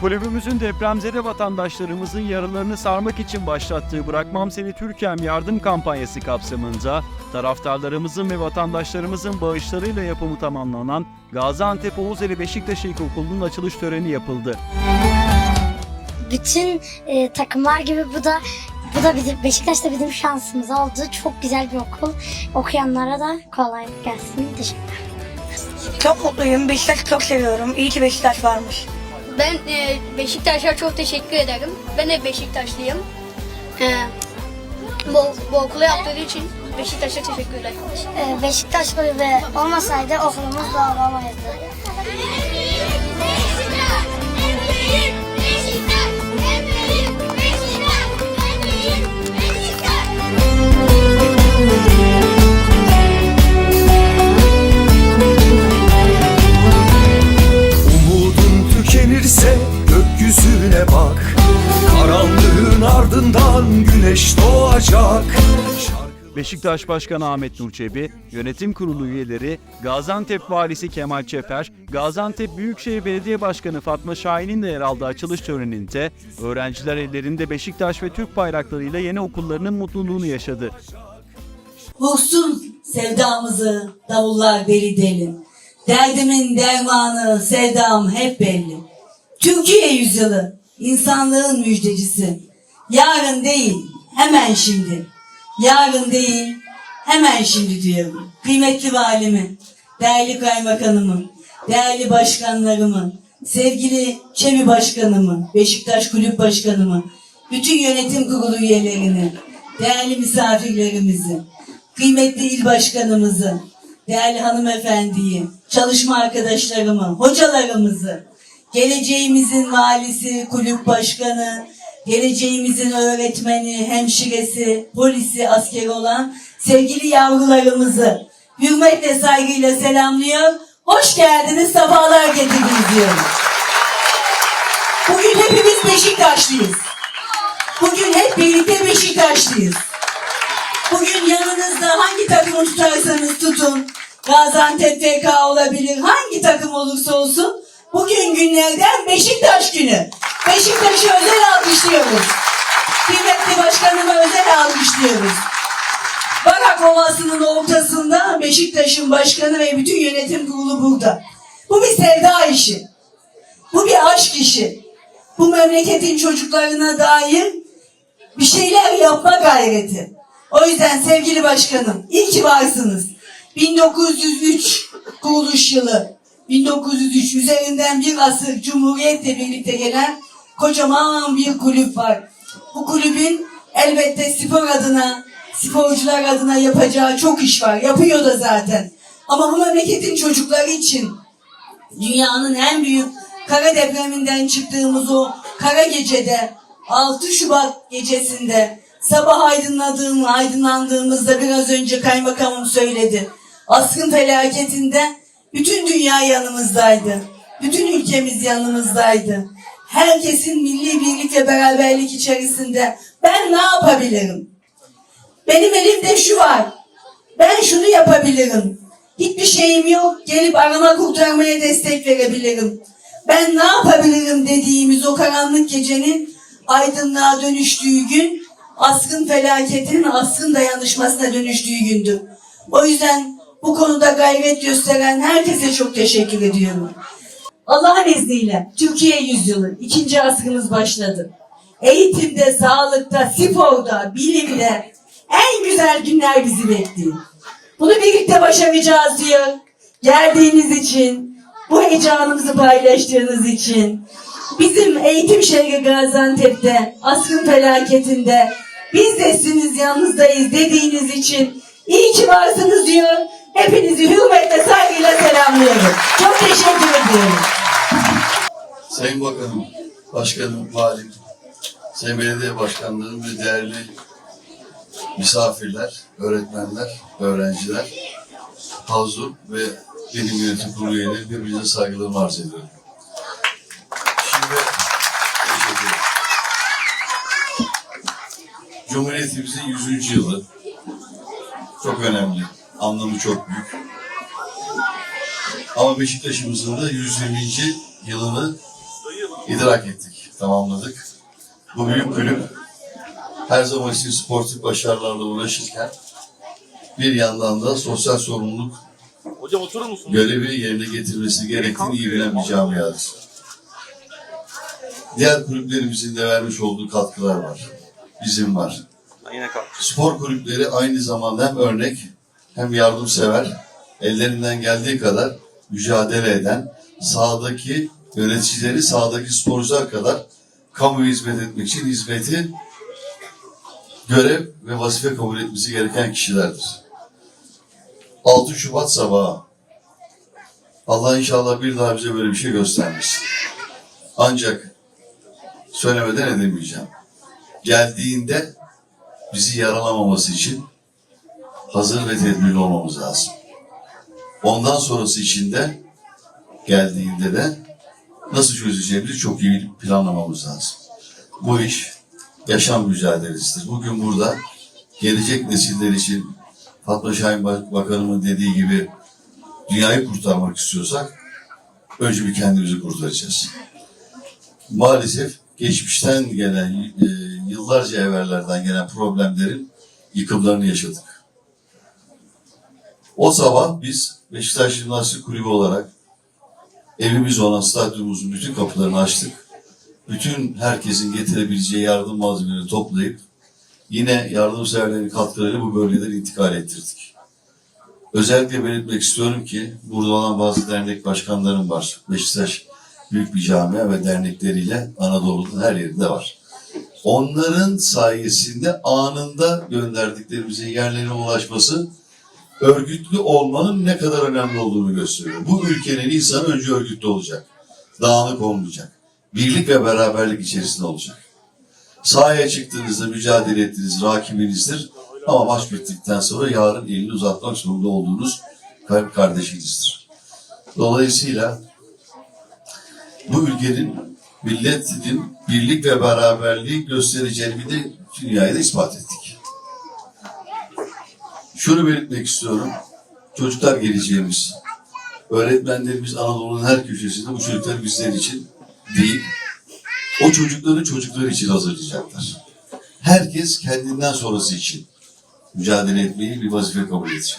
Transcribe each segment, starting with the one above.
Kulübümüzün depremzede vatandaşlarımızın yaralarını sarmak için başlattığı Bırakmam Seni Türkiye'm yardım kampanyası kapsamında taraftarlarımızın ve vatandaşlarımızın bağışlarıyla yapımı tamamlanan Gaziantep Oğuzeli Beşiktaş İlkokulu'nun açılış töreni yapıldı. bütün e, takımlar gibi bu da bu da bizim Beşiktaş'ta bizim şansımız oldu. Çok güzel bir okul. Okuyanlara da kolaylık gelsin. Teşekkürler. Çok mutluyum. Beşiktaş'ı çok seviyorum. İyi ki Beşiktaş varmış. Ben e, Beşiktaş'a çok teşekkür ederim. Ben de Beşiktaşlıyım. E, bu, bu okulu yaptığı için Beşiktaş'a teşekkürler. E, Beşiktaş kulübü olmasaydı okulumuz da ardından güneş doğacak Beşiktaş Başkanı Ahmet Nur Çebi, yönetim kurulu üyeleri, Gaziantep Valisi Kemal Çeper, Gaziantep Büyükşehir Belediye Başkanı Fatma Şahin'in de yer aldığı açılış töreninde öğrenciler ellerinde Beşiktaş ve Türk bayraklarıyla yeni okullarının mutluluğunu yaşadı. Vursun sevdamızı davullar deli deli. Derdimin dermanı sevdam hep belli. Türkiye yüzyılı insanlığın müjdecisi. Yarın değil hemen şimdi. Yarın değil hemen şimdi diyorum. Kıymetli valimi, değerli kaymakanımı, değerli başkanlarımı, sevgili Çevi başkanımı, Beşiktaş Kulüp başkanımı, bütün yönetim kurulu üyelerini, değerli misafirlerimizi, kıymetli il başkanımızı, değerli hanımefendiyi, çalışma arkadaşlarımı, hocalarımızı, geleceğimizin valisi, kulüp başkanı, geleceğimizin öğretmeni, hemşiresi, polisi, askeri olan sevgili yavrularımızı hürmetle, saygıyla selamlıyor. Hoş geldiniz, sefalar getirdiniz diyorum. Bugün hepimiz Beşiktaşlıyız. Bugün hep birlikte Beşiktaşlıyız. Bugün yanınızda hangi takımı tutarsanız tutun. Gaziantep FK olabilir. Hangi takım olursa olsun. Bugün günlerden Beşiktaş günü. Beşiktaş'ı özel alkışlıyoruz. Kıymetli başkanıma özel alkışlıyoruz. Barak Ovası'nın ortasında Beşiktaş'ın başkanı ve bütün yönetim kurulu burada. Bu bir sevda işi. Bu bir aşk işi. Bu memleketin çocuklarına dair bir şeyler yapma gayreti. O yüzden sevgili başkanım, iyi ki varsınız. 1903 kuruluş yılı, 1903 üzerinden bir asır Cumhuriyet'le birlikte gelen kocaman bir kulüp var. Bu kulübün elbette spor adına, sporcular adına yapacağı çok iş var. Yapıyor da zaten. Ama bu memleketin çocukları için dünyanın en büyük kara depreminden çıktığımız o kara gecede 6 Şubat gecesinde sabah aydınladığım, aydınlandığımızda biraz önce kaymakamım söyledi. Askın felaketinde bütün dünya yanımızdaydı. Bütün ülkemiz yanımızdaydı. Herkesin milli birlik ve beraberlik içerisinde ben ne yapabilirim? Benim elimde şu var. Ben şunu yapabilirim. Hiçbir şeyim yok. Gelip arama kurtarmaya destek verebilirim. Ben ne yapabilirim dediğimiz o karanlık gecenin aydınlığa dönüştüğü gün askın felaketin askın dayanışmasına dönüştüğü gündü. O yüzden bu konuda gayret gösteren herkese çok teşekkür ediyorum. Allah'ın izniyle Türkiye yüzyılı ikinci asrımız başladı. Eğitimde, sağlıkta, sporda, bilimde en güzel günler bizi bekliyor. Bunu birlikte başaracağız diyor. Geldiğiniz için, bu heyecanımızı paylaştığınız için, bizim eğitim şehri Gaziantep'te, asrın felaketinde, biz de siziniz yanınızdayız dediğiniz için iyi ki varsınız diyor. Hepinizi hürmetle, saygıyla selamlıyorum. Çok teşekkür ediyorum. Sayın Bakanım, Başkanım, Valim, Sayın Belediye Başkanlarım ve değerli misafirler, öğretmenler, öğrenciler, Hazur ve benim yönetim kurulu üyeleri birbirine saygılarımı arz ediyorum. Şimdi teşekkür. Cumhuriyetimizin 100. yılı çok önemli, anlamı çok büyük. Ama Beşiktaş'ımızın da 120. yılını idrak ettik, tamamladık. Bu büyük kulüp her zaman için sportif başarılarla uğraşırken bir yandan da sosyal sorumluluk Hocam oturur musun? görevi yerine getirmesi gerektiğini iyi bilen bir camiadır. Diğer kulüplerimizin de vermiş olduğu katkılar var. Bizim var. Yine. Spor kulüpleri aynı zamanda hem örnek hem yardımsever, ellerinden geldiği kadar mücadele eden, sahadaki yöneticileri, sahadaki sporcular kadar kamuya hizmet etmek için hizmeti görev ve vazife kabul etmesi gereken kişilerdir. 6 Şubat sabahı Allah inşallah bir daha bize böyle bir şey göstermesin. Ancak söylemeden edemeyeceğim. Geldiğinde bizi yaralamaması için hazır ve tedbirli olmamız lazım. Ondan sonrası için de geldiğinde de nasıl çözeceğimizi çok iyi planlamamız lazım. Bu iş yaşam mücadelesidir. Bugün burada gelecek nesiller için Fatma Şahin Bak- Bakanımın dediği gibi dünyayı kurtarmak istiyorsak önce bir kendimizi kurtaracağız. Maalesef geçmişten gelen, e, yıllarca evvellerden gelen problemlerin yıkımlarını yaşadık. O sabah biz Beşiktaş Jimnastik Kulübü olarak evimiz olan stadyumumuzun bütün kapılarını açtık. Bütün herkesin getirebileceği yardım malzemelerini toplayıp yine yardımseverlerin katkılarıyla bu bölgeleri intikal ettirdik. Özellikle belirtmek istiyorum ki burada olan bazı dernek başkanlarım var. Beşiktaş büyük bir camia ve dernekleriyle Anadolu'nun her yerinde var. Onların sayesinde anında gönderdiklerimizin yerlerine ulaşması örgütlü olmanın ne kadar önemli olduğunu gösteriyor. Bu ülkenin insanı önce örgütlü olacak. Dağınık olmayacak. Birlik ve beraberlik içerisinde olacak. Sahaya çıktığınızda mücadele ettiğiniz rakibinizdir. Ama maç bittikten sonra yarın elini uzatmak zorunda olduğunuz kalp kardeşinizdir. Dolayısıyla bu ülkenin milletin birlik ve beraberliği göstereceğini bir de dünyaya da ispat ettik. Şunu belirtmek istiyorum. Çocuklar geleceğimiz. Öğretmenlerimiz Anadolu'nun her köşesinde bu çocuklar bizler için değil, o çocukları çocukları için hazırlayacaklar. Herkes kendinden sonrası için mücadele etmeyi bir vazife kabul edecek.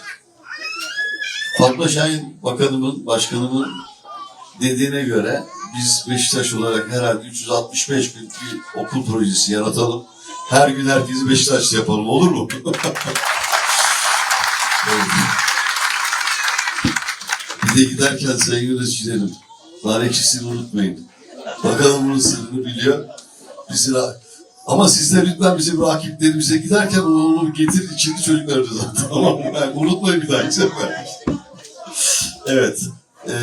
Fatma Şahin Bakanımın, Başkanımın dediğine göre biz Beşiktaş olarak herhalde 365 gün bir okul projesi yaratalım. Her gün herkesi Beşiktaşlı yapalım olur mu? Evet. Bir de giderken sayın yöneticilerim, nar ekşisini unutmayın. Bakalım bunun sırrını biliyor. Bizi ama siz de lütfen bizim rakiplerimize giderken onu getir içinde çocuklarınıza. tamam mı? Yani unutmayın bir dahaki sefer. evet. Ee,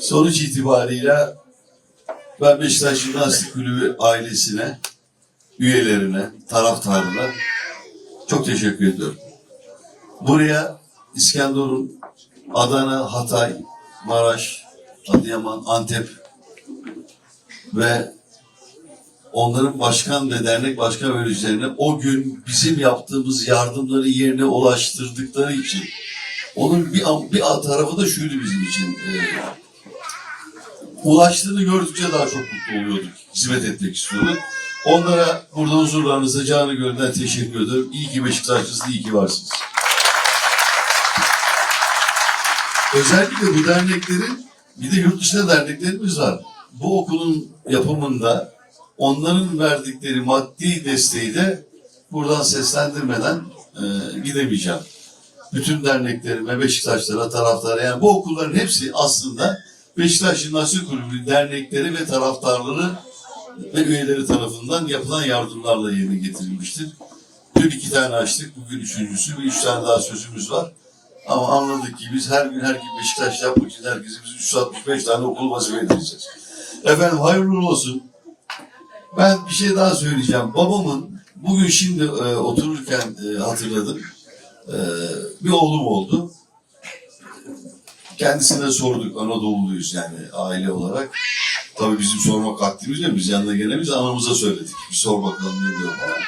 sonuç itibariyle ben Beşiktaş Jimnastik Kulübü ailesine, üyelerine, taraftarına çok teşekkür ediyorum. Buraya İskenderun, Adana, Hatay, Maraş, Adıyaman, Antep ve onların başkan ve dernek başkan yöneticilerine o gün bizim yaptığımız yardımları yerine ulaştırdıkları için onun bir, bir tarafı da şuydu bizim için. e, ulaştığını gördükçe daha çok mutlu oluyorduk. Hizmet etmek istiyorduk. Onlara burada huzurlarınızda canı gönülden teşekkür ederim. İyi ki Beşiktaşlısınız, iyi ki varsınız. Özellikle bu derneklerin bir de yurt dışında derneklerimiz var. Bu okulun yapımında onların verdikleri maddi desteği de buradan seslendirmeden e, gidemeyeceğim. Bütün derneklerime, Beşiktaşlara, taraftara yani bu okulların hepsi aslında Beşiktaş Jimnastik Kulübü dernekleri ve taraftarları ve üyeleri tarafından yapılan yardımlarla yerine getirilmiştir. Dün iki tane açtık, bugün üçüncüsü ve üç tane daha sözümüz var. Ama anladık ki biz her gün her gün Beşiktaş yapmak için herkese biz 365 tane okul vazife edeceğiz. Efendim hayırlı olsun. Ben bir şey daha söyleyeceğim. Babamın bugün şimdi e, otururken e, hatırladım. E, bir oğlum oldu. Kendisine sorduk Anadolu'luyuz yani aile olarak. Tabii bizim sormak hakkımız yok. Biz yanına gelemeyiz. Anamıza söyledik. Bir sor bakalım ne diyor falan.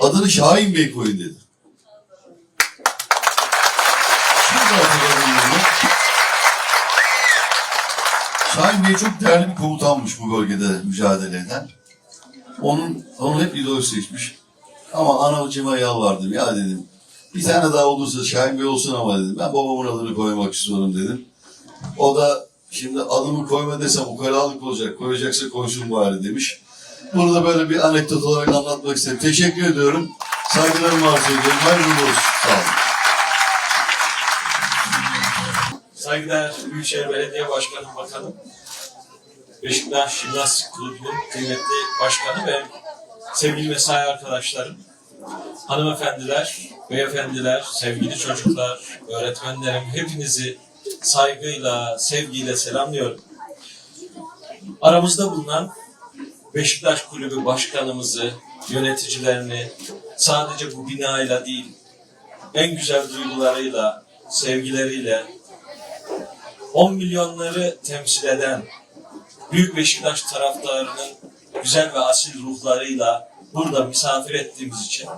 Adını Şahin Bey koyun dedi. Şimdi hatırladım bunu. Şahin Bey çok değerli bir komutanmış bu bölgede mücadele eden. Onun, onu hep idol seçmiş. Ama anacıma yalvardım. Ya dedim bir tane daha olursa Şahin Bey olsun ama dedim. Ben babamın adını koymak istiyorum dedim. O da şimdi adımı koyma desem ukalalık olacak. Koyacaksa koysun bari demiş. Bunu da böyle bir anekdot olarak anlatmak istedim. Teşekkür ediyorum. Saygılarımı arz ediyorum. Hayırlı olsun. Sağ olun. Saygıdeğer Büyükşehir Belediye Başkanı Bakanım, Beşiktaş Jimnastik Kulübü'nün kıymetli başkanı ve sevgili mesai arkadaşlarım, hanımefendiler, beyefendiler, sevgili çocuklar, öğretmenlerim hepinizi saygıyla, sevgiyle selamlıyorum. Aramızda bulunan Beşiktaş Kulübü başkanımızı, yöneticilerini sadece bu binayla değil, en güzel duygularıyla, sevgileriyle, 10 milyonları temsil eden Büyük Beşiktaş taraftarının güzel ve asil ruhlarıyla burada misafir ettiğimiz için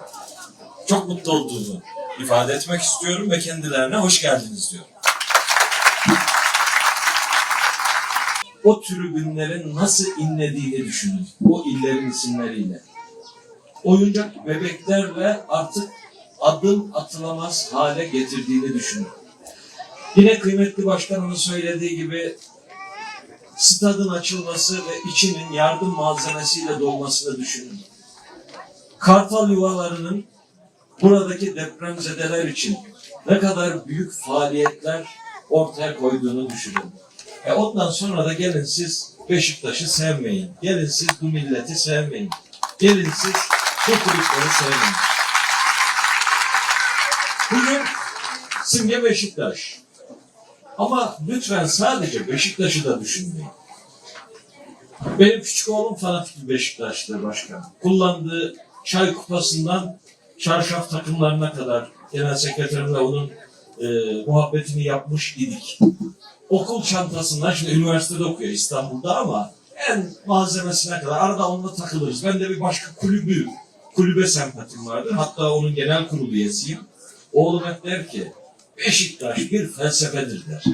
çok mutlu olduğumu ifade etmek istiyorum ve kendilerine hoş geldiniz diyorum. O tribünlerin nasıl inlediğini düşünün. O illerin isimleriyle. Oyuncak bebeklerle artık adım atılamaz hale getirdiğini düşünün. Yine kıymetli başkanımın söylediği gibi stadın açılması ve içinin yardım malzemesiyle dolmasını düşünün. Kartal yuvalarının buradaki depremzedeler için ne kadar büyük faaliyetler ortaya koyduğunu düşünün. E ondan sonra da gelin siz Beşiktaş'ı sevmeyin. Gelin siz bu milleti sevmeyin. Gelin siz bu kulüpleri sevmeyin. Bugün simge Beşiktaş. Ama lütfen sadece Beşiktaş'ı da düşünmeyin. Benim küçük oğlum fanatik bir Beşiktaş'tır başkan. Kullandığı çay kupasından çarşaf takımlarına kadar genel sekreterimle onun e, muhabbetini yapmış idik. Okul çantasından, şimdi üniversitede okuyor İstanbul'da ama en malzemesine kadar arada onunla takılırız. Ben de bir başka kulübü, kulübe sempatim vardır. Hatta onun genel kurulu üyesiyim. Oğlum hep der ki Beşiktaş bir felsefedir der.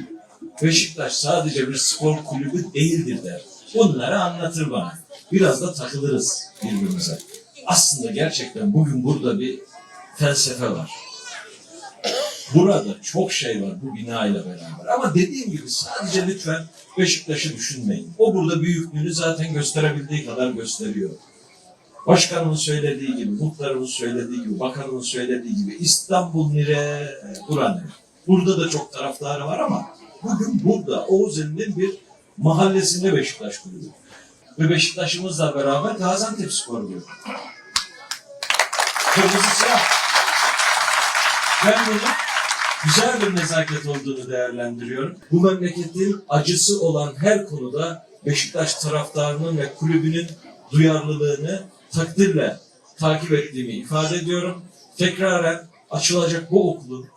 Beşiktaş sadece bir spor kulübü değildir der. Bunları anlatır bana. Biraz da takılırız birbirimize. Aslında gerçekten bugün burada bir felsefe var. Burada çok şey var bu bina ile beraber. Ama dediğim gibi sadece lütfen Beşiktaş'ı düşünmeyin. O burada büyüklüğünü zaten gösterebildiği kadar gösteriyor. Başkanımın söylediği gibi, muhtarımın söylediği gibi, bakanımın söylediği gibi İstanbul nire, Buranı. Burada da çok taraftarı var ama bugün burada Oğuzeli'nin bir mahallesinde Beşiktaş kulübü. Ve Beşiktaş'ımızla beraber Gaziantep Spor Kulübü. Kırmızı siyah. Ben bunu güzel bir nezaket olduğunu değerlendiriyorum. Bu memleketin acısı olan her konuda Beşiktaş taraftarının ve kulübünün duyarlılığını takdirle takip ettiğimi ifade ediyorum. Tekraren açılacak bu okulun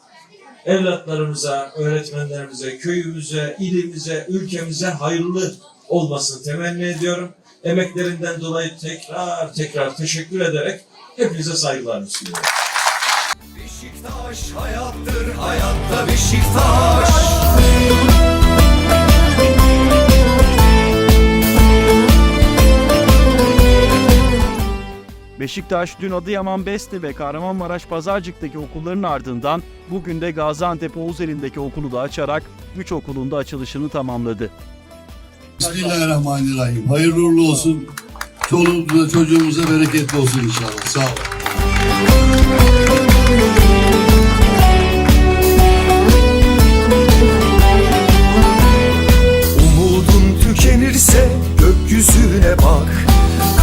evlatlarımıza, öğretmenlerimize, köyümüze, ilimize, ülkemize hayırlı olmasını temenni ediyorum. Emeklerinden dolayı tekrar tekrar teşekkür ederek hepinize saygılarımı sunuyorum. Beşiktaş hayattır, hayatta Beşiktaş. Beşiktaş dün Adıyaman Beste ve Kahramanmaraş Pazarcık'taki okulların ardından bugün de Gaziantep Oğuzeli'ndeki okulu da açarak 3 okulun da açılışını tamamladı. Bismillahirrahmanirrahim. Hayırlı uğurlu olsun. Çoluğumuza çocuğumuza bereketli olsun inşallah. Sağ olun. Umudun tükenirse gökyüzüne bak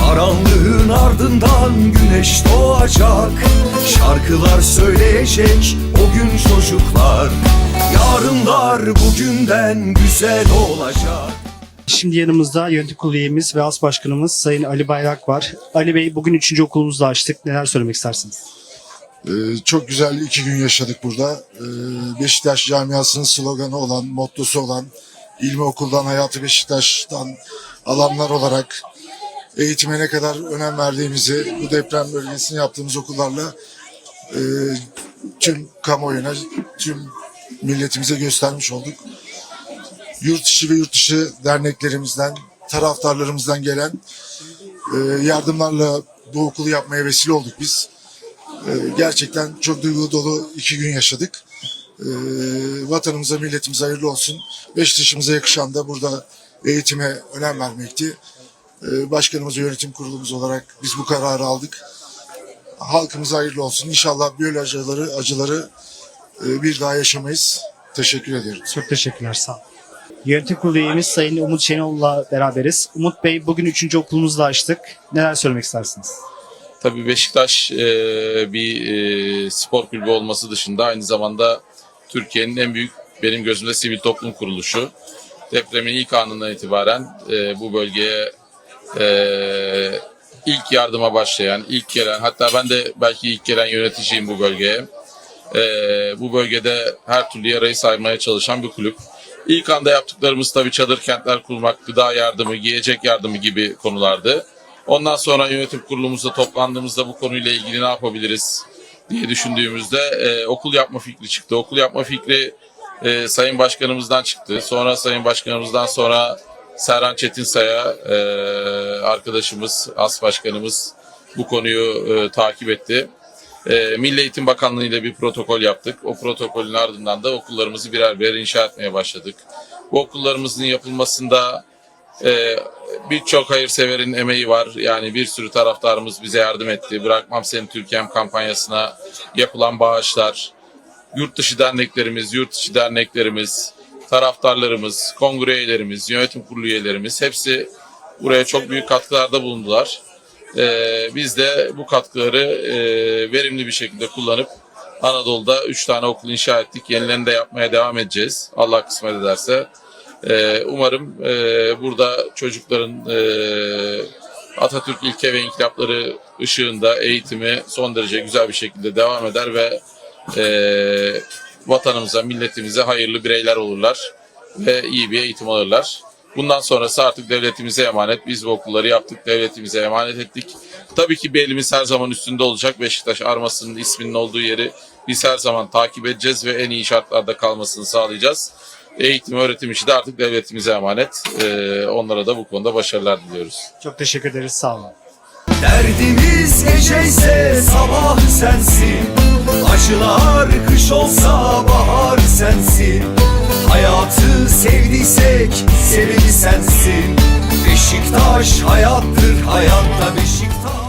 Karanlığın ardından güneş doğacak Şarkılar söyleyecek o gün çocuklar Yarınlar bugünden güzel olacak Şimdi yanımızda yönetim kurulu üyemiz ve as başkanımız Sayın Ali Bayrak var. Ali Bey bugün üçüncü okulumuzu da açtık. Neler söylemek istersiniz? Ee, çok güzel iki gün yaşadık burada. Ee, Beşiktaş camiasının sloganı olan, mottosu olan ilmi okuldan hayatı Beşiktaş'tan alanlar olarak eğitime ne kadar önem verdiğimizi bu deprem bölgesini yaptığımız okullarla e, tüm kamuoyuna, tüm milletimize göstermiş olduk. yurt içi ve yurt dışı derneklerimizden, taraftarlarımızdan gelen e, yardımlarla bu okulu yapmaya vesile olduk biz. E, gerçekten çok duygu dolu iki gün yaşadık. E, vatanımıza, milletimize hayırlı olsun. Beşiktaş'ımıza yakışan da burada eğitime önem vermekti. E, başkanımız, yönetim kurulumuz olarak biz bu kararı aldık. Halkımıza hayırlı olsun. İnşallah böyle acıları, acıları e, bir daha yaşamayız. Teşekkür ediyorum. Çok teşekkürler sağ olun. Yönetim kurulu üyemiz Sayın Umut Şenol'la beraberiz. Umut Bey bugün üçüncü okulumuzu da açtık. Neler söylemek istersiniz? Tabii Beşiktaş e, bir e, spor kulübü olması dışında aynı zamanda Türkiye'nin en büyük benim gözümde sivil toplum kuruluşu. Depremin ilk anından itibaren e, bu bölgeye e, ilk yardıma başlayan, ilk gelen hatta ben de belki ilk gelen yöneticiyim bu bölgeye. E, bu bölgede her türlü yarayı saymaya çalışan bir kulüp. İlk anda yaptıklarımız tabii çadır kentler kurmak, gıda yardımı, giyecek yardımı gibi konulardı. Ondan sonra yönetim kurulumuzda toplandığımızda bu konuyla ilgili ne yapabiliriz diye düşündüğümüzde e, okul yapma fikri çıktı. Okul yapma fikri e, Sayın Başkanımızdan çıktı. Sonra Sayın Başkanımızdan sonra Serhan Çetinsay'a e, arkadaşımız, as başkanımız bu konuyu e, takip etti. E, Milli Eğitim Bakanlığı ile bir protokol yaptık. O protokolün ardından da okullarımızı birer birer inşa etmeye başladık. Bu okullarımızın yapılmasında e, birçok hayırseverin emeği var. Yani bir sürü taraftarımız bize yardım etti. Bırakmam Seni Türkiye'm kampanyasına yapılan bağışlar, yurt dışı derneklerimiz, yurt içi derneklerimiz, taraftarlarımız, kongre üyelerimiz, yönetim kurulu üyelerimiz hepsi buraya çok büyük katkılarda bulundular. Ee, biz de bu katkıları e, verimli bir şekilde kullanıp Anadolu'da 3 tane okul inşa ettik. Yenilerini de yapmaya devam edeceğiz. Allah kısmet ederse. Ee, umarım e, burada çocukların e, Atatürk ilke ve inkılapları ışığında eğitimi son derece güzel bir şekilde devam eder ve e, vatanımıza, milletimize hayırlı bireyler olurlar ve iyi bir eğitim alırlar. Bundan sonrası artık devletimize emanet. Biz bu okulları yaptık, devletimize emanet ettik. Tabii ki bir elimiz her zaman üstünde olacak. Beşiktaş armasının isminin olduğu yeri biz her zaman takip edeceğiz ve en iyi şartlarda kalmasını sağlayacağız. Eğitim, öğretim işi de artık devletimize emanet. Ee, onlara da bu konuda başarılar diliyoruz. Çok teşekkür ederiz sağ olun. Derdimiz geceyse sabah sensin Acılar kış olsa bahar sensin. Hayatı sevdiysek sebebi sensin. Beşiktaş hayattır hayatta Beşiktaş